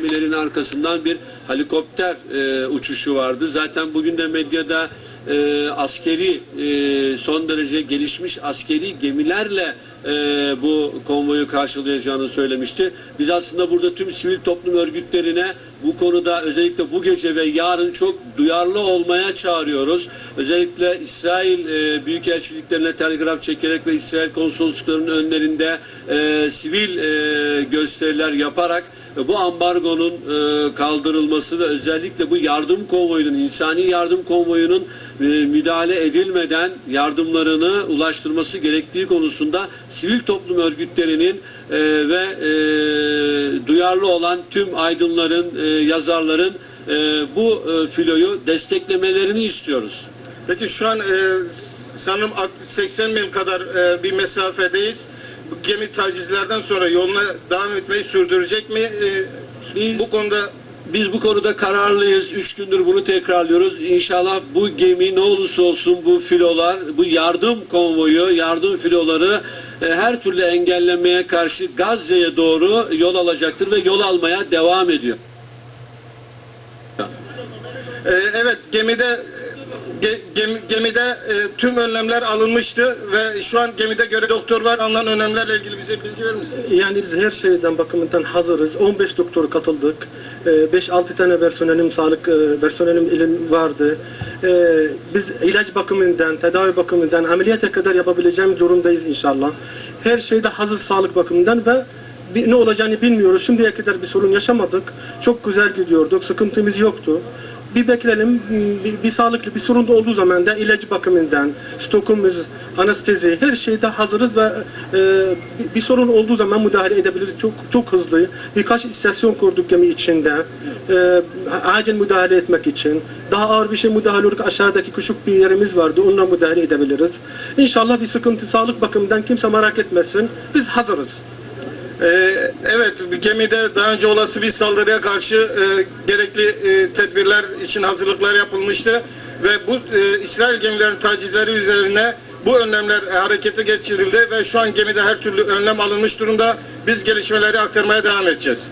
gemilerin arkasından bir helikopter e, uçuşu vardı. Zaten bugün de medyada e, askeri e, son derece gelişmiş askeri gemilerle e, bu konvoyu karşılayacağını söylemişti. Biz aslında burada tüm sivil toplum örgütlerine bu konuda özellikle bu gece ve yarın çok duyarlı olmaya çağırıyoruz. Özellikle İsrail e, büyükelçiliklerine telgraf çekerek ve İsrail konsolosluklarının önlerinde e, sivil e, gösteriler yaparak e, bu ambargonun e, kaldırılması ve özellikle bu yardım konvoyunun, insani yardım konvoyunun e, müdahale edilmeden yardımlarını ulaştırması gerektiği konusunda sivil toplum örgütlerinin e, ve e, duyarlı olan tüm aydınların, e, yazarların e, bu e, filoyu desteklemelerini istiyoruz. Peki şu an e, sanırım 80 mil kadar e, bir mesafedeyiz. Gemi tacizlerden sonra yoluna devam etmeyi sürdürecek mi? E, Biz- bu konuda Biz bu konuda kararlıyız. Üç gündür bunu tekrarlıyoruz. İnşallah bu gemi ne olursa olsun bu filolar, bu yardım konvoyu, yardım filoları e, her türlü engellemeye karşı Gazze'ye doğru yol alacaktır ve yol almaya devam ediyor. E, evet gemide ge- gemi- gemide e, tüm önlemler alınmıştı ve şu an gemide göre doktor var. Alınan önlemlerle ilgili bize bilgi verir misiniz? Yani biz her şeyden bakımından hazırız. 15 doktor katıldık. Ee, 5-6 tane personelim, sağlık e, personelim ilim vardı. Ee, Biz ilaç bakımından, tedavi bakımından ameliyata kadar yapabileceğimiz durumdayız inşallah. Her şeyde hazır sağlık bakımından ve ne olacağını bilmiyoruz. Şimdiye kadar bir sorun yaşamadık. Çok güzel gidiyorduk. Sıkıntımız yoktu. Bir bekleyelim. Bir, bir sağlıklı bir sorun olduğu zaman da ilaç bakımından, stokumuz, anestezi her şeyde hazırız ve e, bir, bir sorun olduğu zaman müdahale edebiliriz. Çok çok hızlı. Birkaç istasyon kurduk gemi içinde. E, acil müdahale etmek için. Daha ağır bir şey müdahale olarak aşağıdaki küçük bir yerimiz vardı. Onunla müdahale edebiliriz. İnşallah bir sıkıntı sağlık bakımından kimse merak etmesin. Biz hazırız. Ee, evet, gemide daha önce olası bir saldırıya karşı e, gerekli e, tedbirler için hazırlıklar yapılmıştı ve bu e, İsrail gemilerinin tacizleri üzerine bu önlemler e, harekete geçirildi ve şu an gemide her türlü önlem alınmış durumda. Biz gelişmeleri aktarmaya devam edeceğiz.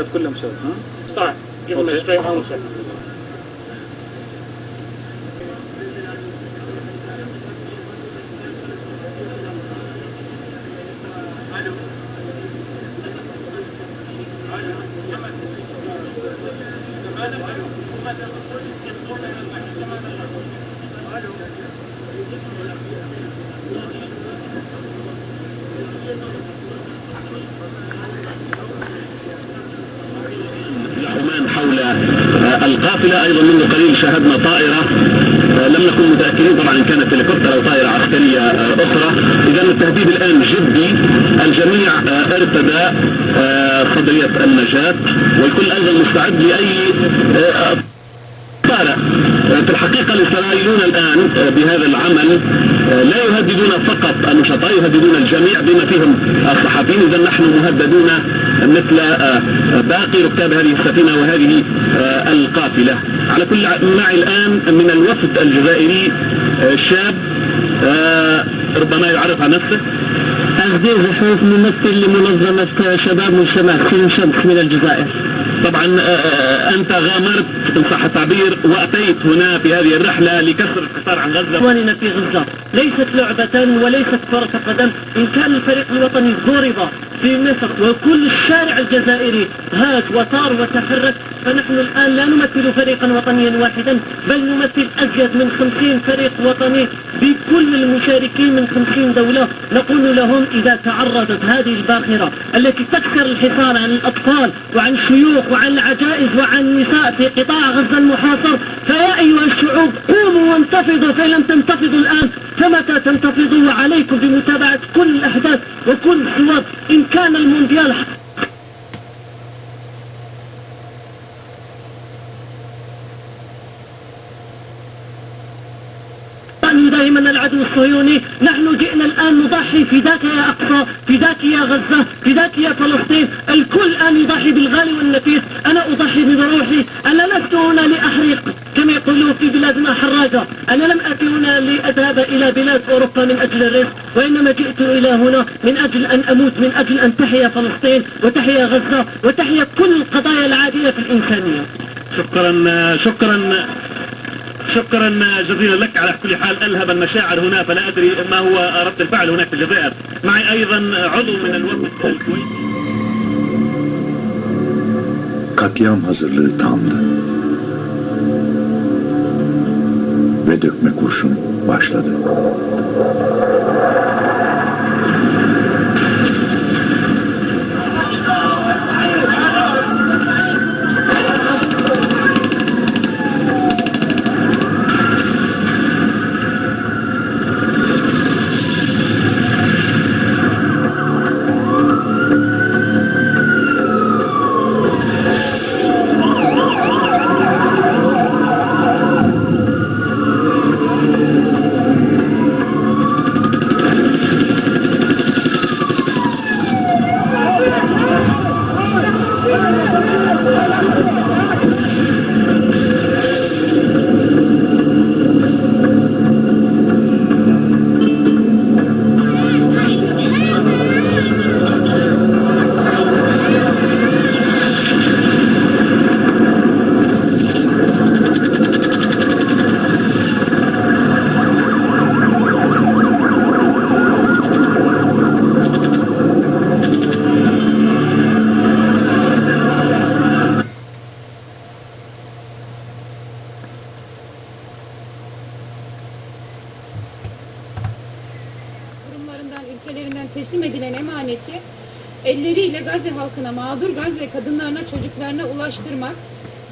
that كلها مسوي طبعا give him a straight answer Thank you. القافلة أيضا منذ قليل شاهدنا طائرة آه، لم نكن متأكدين طبعا إن كانت هليكوبتر أو طائرة عسكرية آه، أخرى. إذا التهديد الآن جدي. الجميع آه، ارتدى صدرية النجاة والكل أيضا مستعد لأي طارئ آه، في الحقيقة الإسرائيليون الآن آه، بهذا العمل آه، لا يهددون فقط النشطاء يهددون الجميع بما فيهم الصحفيين. إذا نحن مهددون مثل باقي ركاب هذه السفينة وهذه القافلة. على كل معي الآن من الوفد الجزائري شاب ربما يعرف عن نفسه. عزيز حوف ممثل لمنظمة شباب مجتمع سين شمس من الجزائر. طبعا آه، آه، أنت غامرت إن صح التعبير وأتيت هنا في هذه الرحلة لكسر الحصار عن غزة. إخواننا في غزة ليست لعبة وليست كرة قدم. إن كان الفريق الوطني ضرب في مصر وكل الشارع الجزائري هاج وثار وتحرك. فنحن الآن لا نمثل فريقا وطنيا واحدا بل نمثل أزيد من خمسين فريق وطني بكل المشاركين من خمسين دولة. نقول لهم إذا تعرضت هذه الباخرة التي تكسر الحصار عن الأطفال وعن الشيوخ وعن العجائز وعن النساء في قطاع غزة المحاصر فيا أيها الشعوب قوموا وانتفضوا فإن لم تنتفضوا الآن فمتى تنتفضوا وعليكم بمتابعة كل الأحداث وكل الصور إن كان المونديال دائما العدو الصهيوني نحن جئنا الآن نضحي فداك يا أقصى فداك يا غزة فداك يا فلسطين. الكل الآن يضحي بالغالي والنفيس أنا أضحي بروحي أنا لست هنا لأحرق كما يقولون في بلادنا حراقة أنا لم أتي لأذهب إلى بلاد أوروبا من أجل الرزق وإنما جئت إلى هنا من أجل أن أموت من أجل أن تحيا فلسطين وتحيا غزة وتحيا كل القضايا العادية في الإنسانية. شكرا شكرا شكرا جزيلا لك. على كل حال ألهب المشاعر هنا فلا أدري ما هو رد الفعل هناك في الجزائر معي أيضا عضو من الوفد الكويتي Katliam hazırlığı tamdı. Ve dökme kurşun başladı.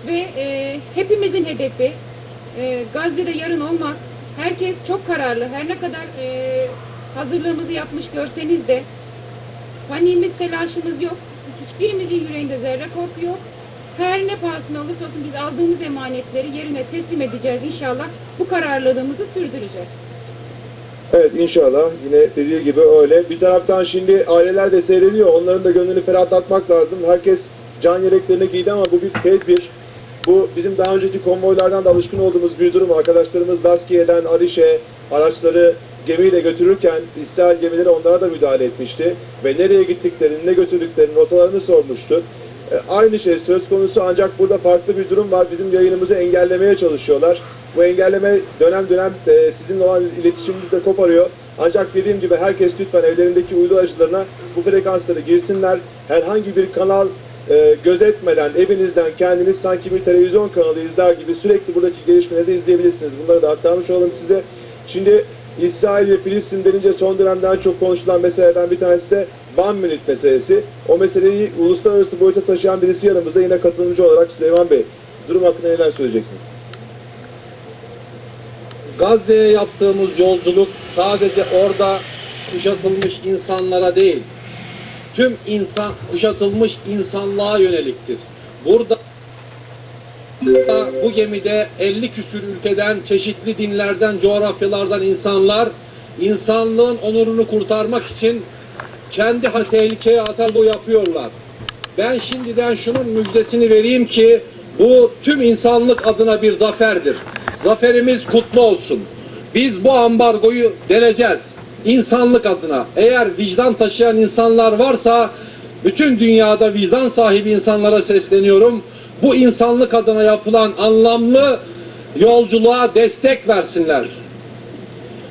Ve e, hepimizin hedefi e, Gazze'de yarın olmak. Herkes çok kararlı. Her ne kadar e, hazırlığımızı yapmış görseniz de paniğimiz, telaşımız yok. Hiçbirimizin yüreğinde zerre korku yok. Her ne pahasına olursa olsun biz aldığımız emanetleri yerine teslim edeceğiz inşallah. Bu kararlılığımızı sürdüreceğiz. Evet inşallah yine dediği gibi öyle. Bir taraftan şimdi aileler de seyrediyor. Onların da gönlünü ferahlatmak lazım. Herkes can yeleklerini giydi ama bu bir tedbir. Bu bizim daha önceki konvoylardan da alışkın olduğumuz bir durum. Arkadaşlarımız Laskiye'den Ariş'e araçları gemiyle götürürken İsrail gemileri onlara da müdahale etmişti. Ve nereye gittiklerini, ne götürdüklerini, rotalarını sormuştu. E, aynı şey söz konusu ancak burada farklı bir durum var. Bizim yayınımızı engellemeye çalışıyorlar. Bu engelleme dönem dönem e, sizinle olan iletişimimizi de koparıyor. Ancak dediğim gibi herkes lütfen evlerindeki uydu aracılarına bu frekansları girsinler. Herhangi bir kanal e, gözetmeden evinizden kendiniz sanki bir televizyon kanalı izler gibi sürekli buradaki gelişmeleri de izleyebilirsiniz. Bunları da aktarmış olalım size. Şimdi İsrail ve Filistin denince son dönemden çok konuşulan meselelerden bir tanesi de One Minute meselesi. O meseleyi uluslararası boyuta taşıyan birisi yanımızda yine katılımcı olarak Süleyman Bey. Durum hakkında neler söyleyeceksiniz? Gazze'ye yaptığımız yolculuk sadece orada kuşatılmış insanlara değil, tüm insan kuşatılmış insanlığa yöneliktir. Burada bu gemide 50 küsür ülkeden, çeşitli dinlerden, coğrafyalardan insanlar insanlığın onurunu kurtarmak için kendi tehlikeye atar bu yapıyorlar. Ben şimdiden şunun müjdesini vereyim ki bu tüm insanlık adına bir zaferdir. Zaferimiz kutlu olsun. Biz bu ambargoyu deleceğiz. İnsanlık adına. Eğer vicdan taşıyan insanlar varsa bütün dünyada vicdan sahibi insanlara sesleniyorum. Bu insanlık adına yapılan anlamlı yolculuğa destek versinler.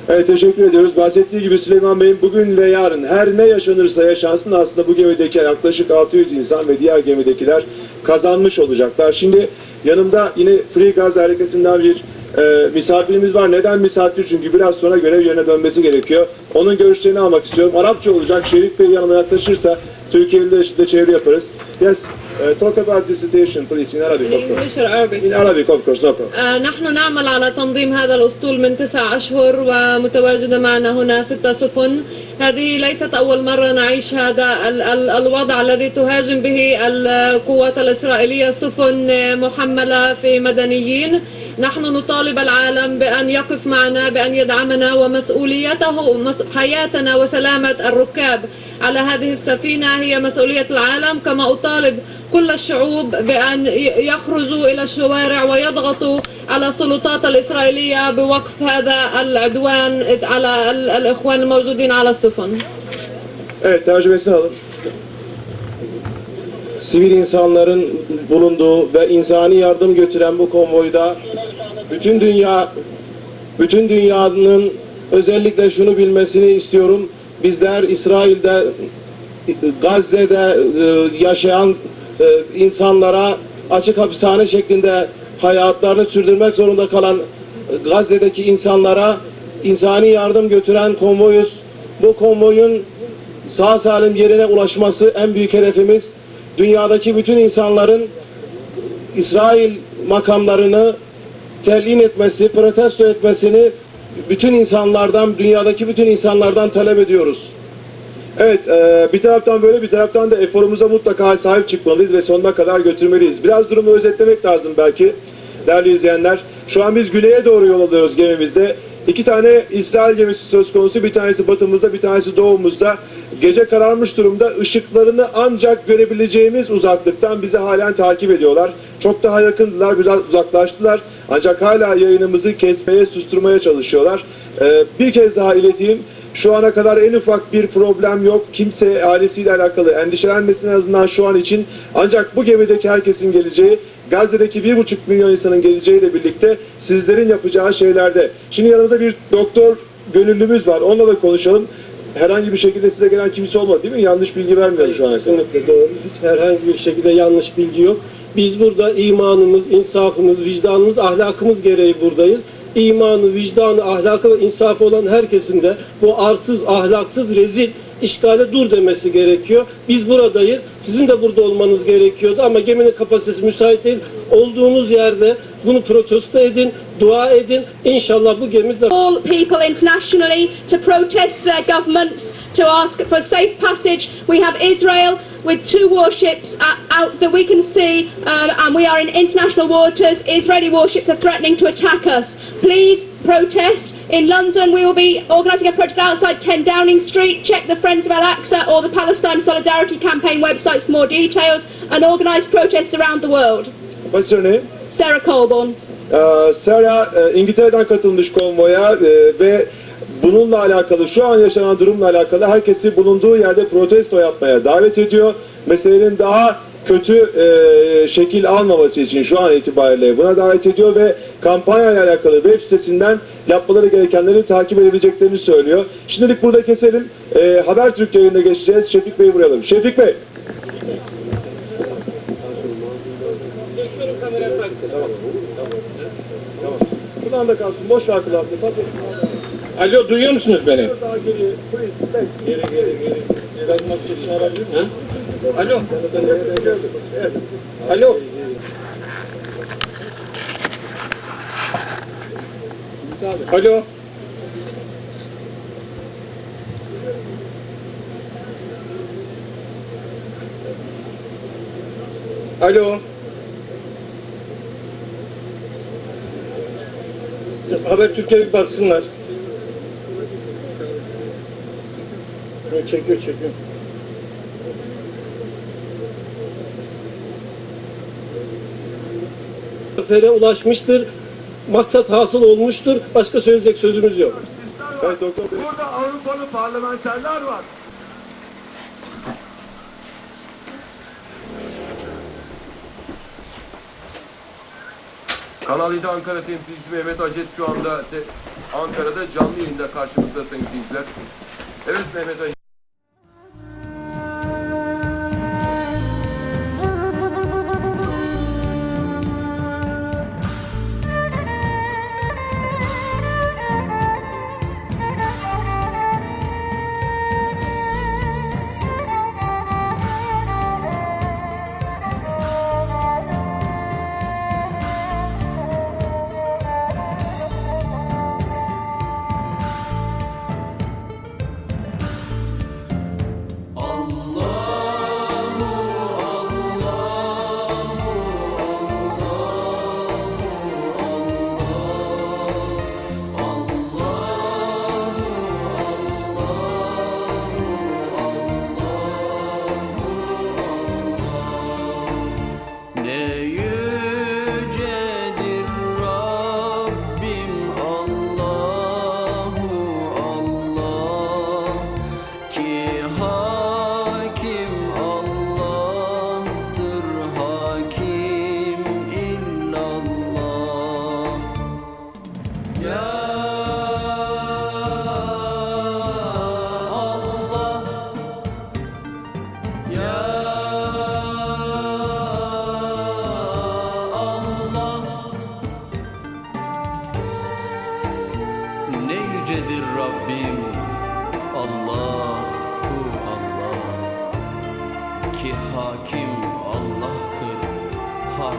Evet teşekkür ediyoruz. Bahsettiği gibi Süleyman Bey'in bugün ve yarın her ne yaşanırsa yaşansın aslında bu gemideki yaklaşık 600 insan ve diğer gemidekiler kazanmış olacaklar. Şimdi yanımda yine Free Gaz Hareketi'nden bir e, misafirimiz var. Neden misafir? Çünkü biraz sonra görev yerine dönmesi gerekiyor. Onun görüşlerini almak istiyorum. Arapça olacak. Şerif Bey yanıma yaklaşırsa Türkiye'liler için de çeviri yaparız. Yes, uh, talk about the situation please in Arabic of course. والعربي In Arabic of course, no problem. آه، نحن نعمل على تنظيم هذا الأسطول من تسع أشهر ومتواجدة معنا هنا ستة سفن هذه ليست أول مرة نعيش هذا ال- ال- الوضع الذي تهاجم به القوات الإسرائيلية سفن محملة في مدنيين نحن نطالب العالم بأن يقف معنا بأن يدعمنا ومسؤوليته مس- حياتنا وسلامة الركاب على هذه السفينة. هي مسؤولية العالم. كما أطالب كل الشعوب بأن يخرجوا إلى الشوارع ويضغطوا على السلطات الإسرائيلية بوقف هذا العدوان على ال- الإخوان الموجودين على السفن. Sivil insanların bulunduğu ve insani yardım götüren bu konvoyda bütün dünya bütün dünyanın özellikle şunu bilmesini istiyorum. Bizler İsrail'de Gazze'de e, yaşayan e, insanlara açık hapishane şeklinde hayatlarını sürdürmek zorunda kalan Gazze'deki insanlara insani yardım götüren konvoyuz. Bu konvoyun sağ salim yerine ulaşması en büyük hedefimiz. Dünyadaki bütün insanların İsrail makamlarını telin etmesi, protesto etmesini bütün insanlardan, dünyadaki bütün insanlardan talep ediyoruz. Evet, e, bir taraftan böyle bir taraftan da eforumuza mutlaka sahip çıkmalıyız ve sonuna kadar götürmeliyiz. Biraz durumu özetlemek lazım belki değerli izleyenler. Şu an biz güneye doğru yol alıyoruz gemimizde. İki tane İsrail gemisi söz konusu. Bir tanesi batımızda, bir tanesi doğumuzda. Gece kararmış durumda. Işıklarını ancak görebileceğimiz uzaklıktan bizi halen takip ediyorlar. Çok daha yakındılar, biraz uzaklaştılar. Ancak hala yayınımızı kesmeye, susturmaya çalışıyorlar. Ee, bir kez daha ileteyim. Şu ana kadar en ufak bir problem yok. Kimse ailesiyle alakalı endişelenmesin en azından şu an için. Ancak bu gemideki herkesin geleceği, Gazze'deki bir buçuk milyon insanın geleceğiyle birlikte sizlerin yapacağı şeylerde. Şimdi yanımızda bir doktor gönüllümüz var. Onunla da konuşalım. Herhangi bir şekilde size gelen kimse olmadı değil mi? Yanlış bilgi vermiyorum şu kadar. Kesinlikle doğru. Hiç herhangi bir şekilde yanlış bilgi yok. Biz burada imanımız, insafımız, vicdanımız, ahlakımız gereği buradayız. İmanı, vicdanı, ahlakı ve insafı olan herkesin de bu arsız, ahlaksız, rezil işgale dur demesi gerekiyor. Biz buradayız. Sizin de burada olmanız gerekiyordu ama geminin kapasitesi müsait değil. Olduğunuz yerde bunu protesto edin, dua edin. İnşallah bu gemi all people internationally to protest their governments, to ask for safe passage. We have Israel with two warships out that we can see, um, and we are in international waters. Israeli warships are threatening to attack us. Please protest. In London, we will be organising a protest outside 10 Downing Street. Check the Friends of Al-Aqsa or the Palestine Solidarity Campaign websites for more details and organise protests around the world. What's your name? Sarah Colborne. Ee, Sara e, İngiltere'den katılmış konvoya e, ve bununla alakalı şu an yaşanan durumla alakalı herkesi bulunduğu yerde protesto yapmaya davet ediyor. Meselenin daha kötü e, şekil almaması için şu an itibariyle buna davet ediyor ve kampanya ile alakalı web sitesinden yapmaları gerekenleri takip edebileceklerini söylüyor. Şimdilik burada keselim. E, Habertürk yayınına geçeceğiz. Şefik Bey'i buraya alalım. Şefik Bey. Kulağında kalsın. Boş ver kulağını. Alo duyuyor musunuz beni? Daha geri. Please. Geri geri geri. Biraz maskesini alabilir miyim? Alo. Alo. Alo. Alo. Haber Türkiye bir baksınlar. Çekiyor çekiyor. Zafere ulaşmıştır. Maksat hasıl olmuştur. Başka söyleyecek sözümüz yok. Evet doktor bey. Burada Avrupalı parlamenterler var. Kanal 7 Ankara temsilcisi Mehmet Acet şu anda Ankara'da canlı yayında karşımızda sayın seyirciler. Evet Mehmet Acet.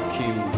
Kim